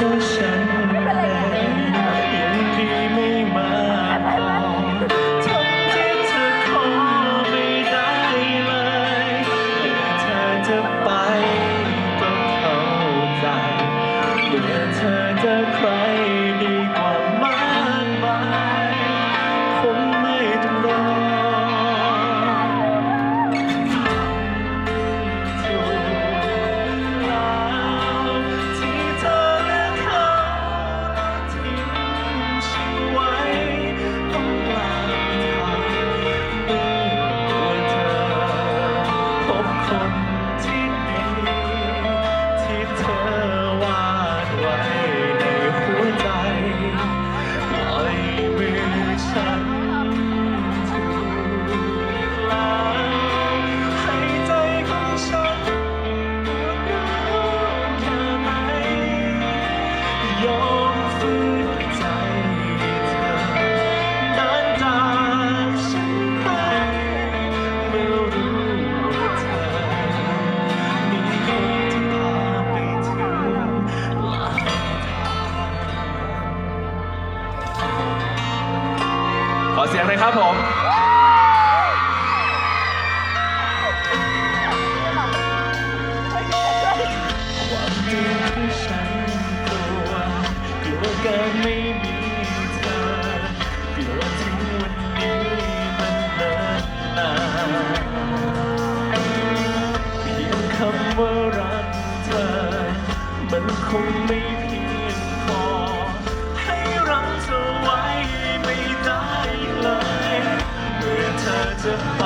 ตัวฉันเองยังดีไม่มาพอทำที่เธอขอไม่ได้เลยเมื่อเธอจะไปก็เข้าใจเมื่อเธอเจอใคร อเสียงหน่อยครับผม ความจริงที่ฉันกลัวกลัวเกินไม่มีเธอกลัวถึงวันนี้มันเนิ่นนานเพียงคำว่ารักเธอ มันคงไม่เพียง เ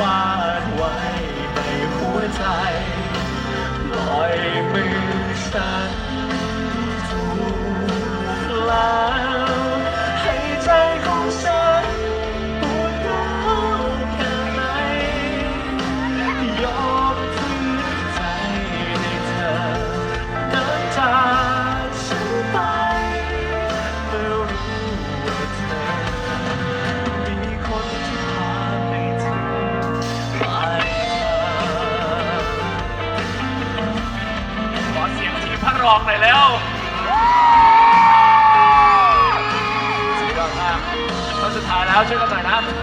วาดไว้ในหัวใจปล่อยมือฉัน ยงทีมพระรองหน่อยแล้วสุดยอดมากตอนสุดท้ายแล้วช่วยกันหน่อยนะถูก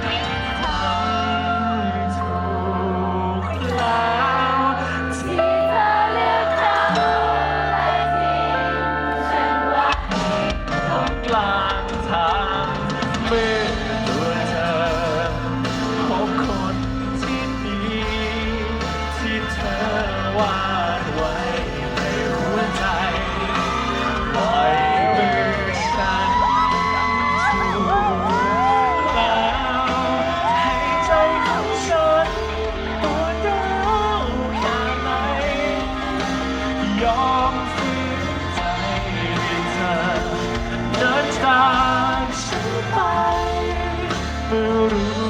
แล้วที่ตรงกลางทางเมื่อตัวเธอพบคนที่ดีที่เธอวา จากฉันไปเมื่อรู้